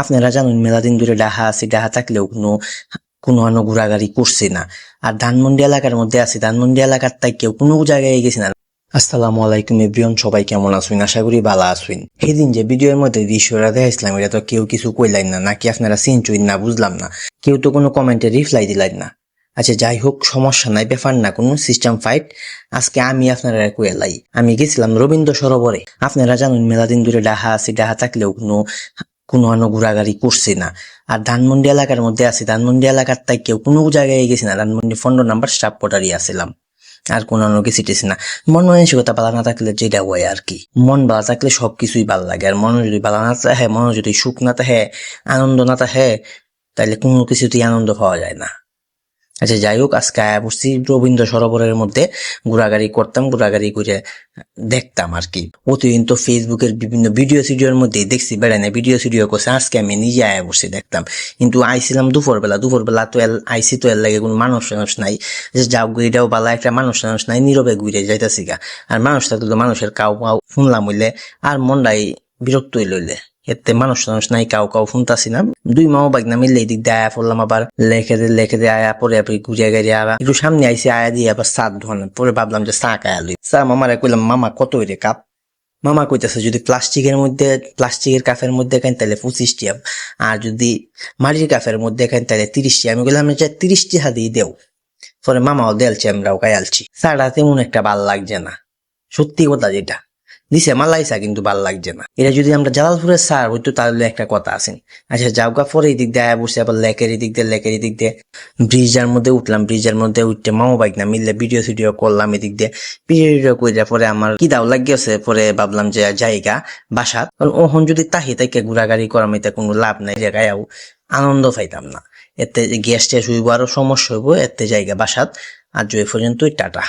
আপনারা জানেন মেলা দিন ধরে ডাহা আছি, ডাহা থাকলেও কোনো কোনো আনো ঘোরাঘুরি করছি না। আর ধানমন্ডি এলাকার মধ্যে আছি, ধানমন্ডি এলাকার তাই কেউ কোনো জায়গায় গেছি না। আসসালামু আলাইকুম এভরিওয়ান, সবাই কেমন আছেন? আশা করি ভালো আছেন। সেদিন যে ভিডিওর মধ্যে দৃশ্যরা দেখাইছিলাম এটা তো কেউ কিছু কইলেন না, নাকি আপনারা চিনচুইন না বুঝলাম না। কেউ তো কোনো কমেন্টে রিপ্লাই দিলেন না। আচ্ছা যাই হোক, সমস্যা নাই, ব্যাপার না, কোনো সিস্টেম ফাইট আজকে আমি আপনারা কইলাই, আমি গেছিলাম রবীন্দ্র সরোবরে। আপনারা জানেন মেলা দিন ধরে ডাহা আছি, ডাহা থাকলেও কোনো কোনো আনো ঘোরাঘুরি করছে না। আর ধানমন্ডি এলাকার মধ্যে আছে, ধানমন্ডি এলাকার তাই কেউ কোনো জায়গায় গেছি না। ধানমন্ডি পনেরো নাম্বার স্টাফ কোটারই আসলাম আর কোনো অন্য কিছু ছিটেছি না। মন মানসিকতা ভালো না থাকলে যেটা হয় আর কি। মন ভালো থাকলে সব কিছুই ভালো লাগে। আর মন যদি ভালো না থাকে, মন যদি সুখ না থাকে, আনন্দ না থাকে তাহলে কোনো কিছুতেই আনন্দ পাওয়া যায় না। আচ্ছা যাই হোক, আজকে আয়া পড়ছি রবীন্দ্র সরোবরের মধ্যে। ঘোরাঘুরি করতাম, ঘোরাঘুরি করে দেখতাম আর কি প্রতিদিন তো ফেসবুকের বিভিন্ন ভিডিও সিডিওর মধ্যে দেখছি, বেড়ায় না ভিডিও সিডিও করছে, আজকে আমি নিজে আয়া বসে দেখতাম। কিন্তু আইছিলাম দুপুরবেলা দুপুরবেলা তো এল আইসি তো এর লাগে কোনো মানুষ টানুষ নাই। যে যাও এটাও বালা একটা মানুষ টানুষ নাই, নীরবে ঘুরে যাইতাছি গা। আর মানুষ থাকলে তো মানুষের কাউ কাউ শুনলাম হইলে, আর মনটাই বিরক্ত হইল হইলে। এতে মানুষ টানুষ নাই, কাউ কাউ শুনতাছি না। দুই মাও বাগনা মিললে এদিক দিয়ে আয়া পড়লাম, আবার লেখে দিয়ে লেখে দিয়ে আয়া পরে আপনি ঘুরে গেড়ে আবার একটু সামনে আইসি, আয়া দিয়ে আবার চা ধোয়ান পরে ভাবলাম যে চা কায়া লই। চা মামারে কইলাম, মামা, কত রে কাপ? মামা কইতেছে, যদি প্লাস্টিকের মধ্যে, প্লাস্টিকের কাপের মধ্যে খান তাহলে পঁচিশটি আর যদি মাটির কাপের মধ্যে খান তাহলে তিরিশটি। আমি বললাম যে তিরিশ টিয়া দিয়ে দেও। পরে মামাও দেলছে, আমরাও গায়ালছি চাটা তেমন একটা ভালো লাগছে না। সত্যি কথা যেটা। দিছে মালাইসা কিন্তু ভালো লাগছে না। এটা যদি আমরা জালালপুরের সার হইতো, তাহলে একটা কথা আছে। আচ্ছা যাওগা পরে এই দিক দিয়ে বসে, আবার লেকের দিক দিয়ে, লেকের দিক দিয়ে। ব্রিজের মধ্যে উঠলাম, ব্রিজের মধ্যে উঠতে মামা বাইক না মিললে ভিডিও সিডিও করলাম এদিক দিয়ে। ভিডিও করে পরে আমার কি দাও লাগিয়েছে, পরে ভাবলাম যে জায়গা বাসাত। কারণ ওহন যদি তাহি তাইকে ঘোরাঘুরি করাম এতে কোনো লাভ নাই জায়গায় আনন্দ পাইতাম না। এতে গ্যাস ট্যাস হইব, আরও সমস্যা হইব, এতে জায়গা বাসাত। আর যে পর্যন্তই, টাটা।